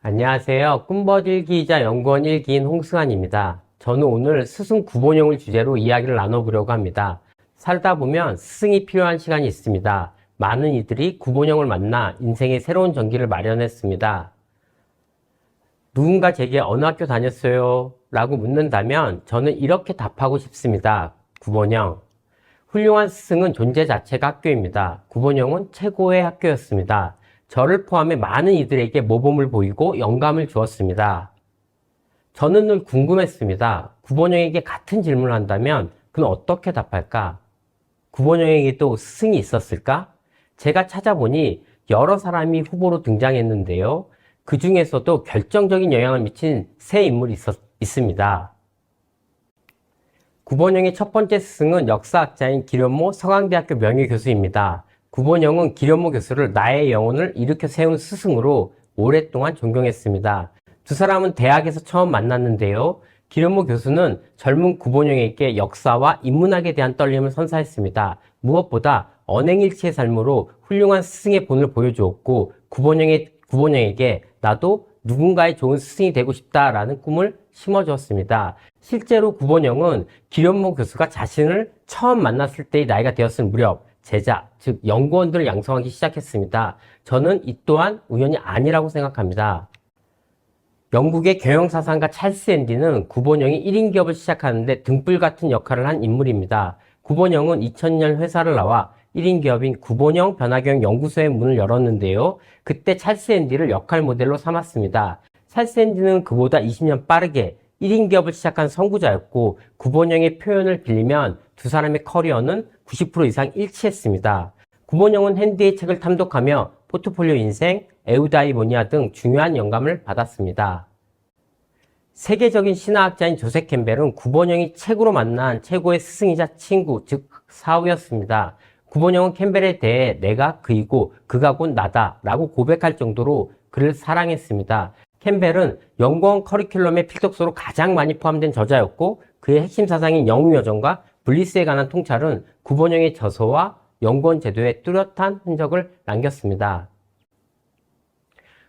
안녕하세요. 꿈버들기이자 연구원 1기인 홍승환입니다. 저는 오늘 스승 구본형을 주제로 이야기를 나눠보려고 합니다. 살다 보면 스승이 필요한 시간이 있습니다. 많은 이들이 구본형을 만나 인생의 새로운 전기를 마련했습니다. 누군가 제게 어느 학교 다녔어요? 라고 묻는다면 저는 이렇게 답하고 싶습니다. 구본형. 훌륭한 스승은 존재 자체가 학교입니다. 구본형은 최고의 학교였습니다. 저를 포함해 많은 이들에게 모범을 보이고 영감을 주었습니다. 저는 늘 궁금했습니다. 구본형에게 같은 질문을 한다면 그는 어떻게 답할까? 구본형에게도 스승이 있었을까? 제가 찾아보니 여러 사람이 후보로 등장했는데요. 그 중에서도 결정적인 영향을 미친 세 인물이 있었, 있습니다. 구본영의 첫 번째 스승은 역사학자인 기련모 서강대학교 명예교수입니다. 구본영은 기련모 교수를 나의 영혼을 일으켜 세운 스승으로 오랫동안 존경했습니다. 두 사람은 대학에서 처음 만났는데요. 기련모 교수는 젊은 구본영에게 역사와 인문학에 대한 떨림을 선사했습니다. 무엇보다 언행일치의 삶으로 훌륭한 스승의 본을 보여주었고 구본영의, 구본영에게 나도 누군가의 좋은 스승이 되고 싶다라는 꿈을 심어주었습니다. 실제로 구본영은 기련모 교수가 자신을 처음 만났을 때의 나이가 되었을 무렵 제자, 즉 연구원들을 양성하기 시작했습니다. 저는 이 또한 우연이 아니라고 생각합니다. 영국의 경영사상가 찰스 앤디는 구본영이 1인 기업을 시작하는데 등불 같은 역할을 한 인물입니다. 구본영은 2000년 회사를 나와 1인 기업인 구본영 변화경 연구소의 문을 열었는데요. 그때 찰스 앤디를 역할 모델로 삼았습니다. 찰스 앤디는 그보다 20년 빠르게 1인 기업을 시작한 선구자였고 구본영의 표현을 빌리면 두 사람의 커리어는 90% 이상 일치했습니다. 구본영은 핸디의 책을 탐독하며 포트폴리오 인생, 에우다이모니아 등 중요한 영감을 받았습니다. 세계적인 신화학자인 조세 캠벨은 구본영이 책으로 만난 최고의 스승이자 친구, 즉 사우였습니다. 구본영은 캠벨에 대해 내가 그이고 그가 곧 나다 라고 고백할 정도로 그를 사랑했습니다. 캠벨은 연구원 커리큘럼의 필독서로 가장 많이 포함된 저자였고 그의 핵심 사상인 영웅여정과 블리스에 관한 통찰은 구본영의 저서와 연구원 제도에 뚜렷한 흔적을 남겼습니다.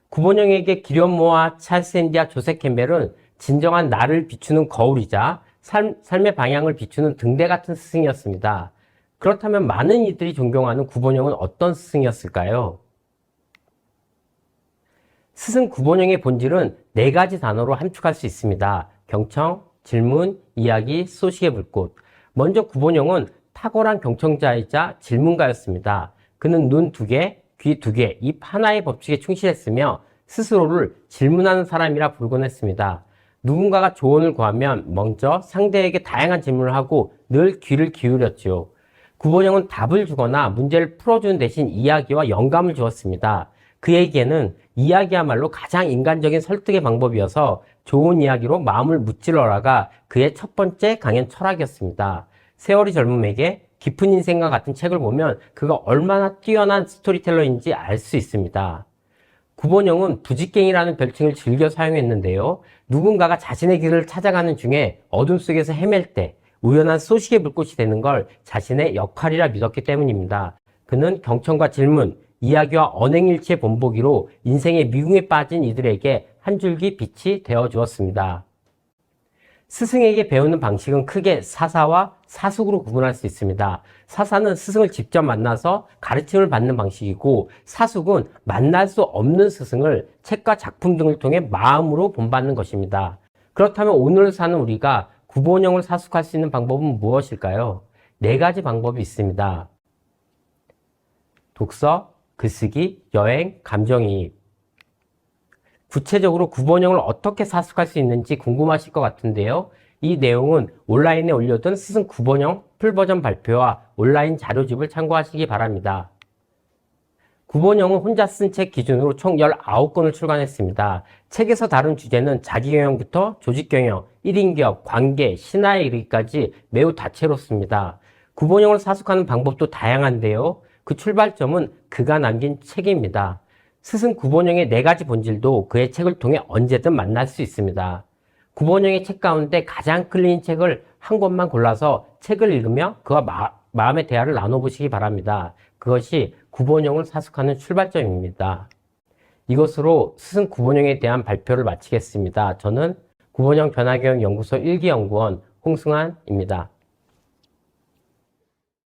구본영에게 기련모와 찰스 앤디와 조세 캠벨은 진정한 나를 비추는 거울이자 삶, 삶의 방향을 비추는 등대 같은 스승이었습니다. 그렇다면 많은 이들이 존경하는 구본영은 어떤 스승이었을까요? 스승 구본영의 본질은 네 가지 단어로 함축할 수 있습니다. 경청, 질문, 이야기, 소식의 불꽃. 먼저 구본영은 탁월한 경청자이자 질문가였습니다. 그는 눈 두 개, 귀 두 개, 입 하나의 법칙에 충실했으며 스스로를 질문하는 사람이라 부르곤 했습니다. 누군가가 조언을 구하면 먼저 상대에게 다양한 질문을 하고 늘 귀를 기울였지요. 구본영은 답을 주거나 문제를 풀어주는 대신 이야기와 영감을 주었습니다. 그에게는 이야기야말로 가장 인간적인 설득의 방법이어서 좋은 이야기로 마음을 무찔러라가 그의 첫 번째 강연 철학이었습니다. 세월이 젊음에게 깊은 인생과 같은 책을 보면 그가 얼마나 뛰어난 스토리텔러인지 알 수 있습니다. 구본영은 부직갱이라는 별칭을 즐겨 사용했는데요. 누군가가 자신의 길을 찾아가는 중에 어둠 속에서 헤맬 때 우연한 소식의 불꽃이 되는 걸 자신의 역할이라 믿었기 때문입니다. 그는 경청과 질문, 이야기와 언행일치의 본보기로 인생의 미궁에 빠진 이들에게 한 줄기 빛이 되어 주었습니다. 스승에게 배우는 방식은 크게 사사와 사숙으로 구분할 수 있습니다. 사사는 스승을 직접 만나서 가르침을 받는 방식이고 사숙은 만날 수 없는 스승을 책과 작품 등을 통해 마음으로 본받는 것입니다. 그렇다면 오늘 사는 우리가 구본형을 사숙할 수 있는 방법은 무엇일까요? 네 가지 방법이 있습니다. 독서, 글쓰기, 여행, 감정이입. 구체적으로 구본형을 어떻게 사숙할 수 있는지 궁금하실 것 같은데요. 이 내용은 온라인에 올려둔 스승 구본형 풀버전 발표와 온라인 자료집을 참고하시기 바랍니다. 구본형은 혼자 쓴 책 기준으로 총 19권을 출간했습니다. 책에서 다룬 주제는 자기경영부터 조직경영, 1인 기업, 관계, 신화에 이르기까지 매우 다채롭습니다. 구본형을 사숙하는 방법도 다양한데요. 그 출발점은 그가 남긴 책입니다. 스승 구본영의 네 가지 본질도 그의 책을 통해 언제든 만날 수 있습니다. 구본영의 책 가운데 가장 끌리는 책을 한 권만 골라서 책을 읽으며 그와 마, 마음의 대화를 나눠보시기 바랍니다. 그것이 구본영을 사숙하는 출발점입니다. 이것으로 스승 구본영에 대한 발표를 마치겠습니다. 저는 구본영 변화교육 연구소 1기 연구원 홍승환입니다.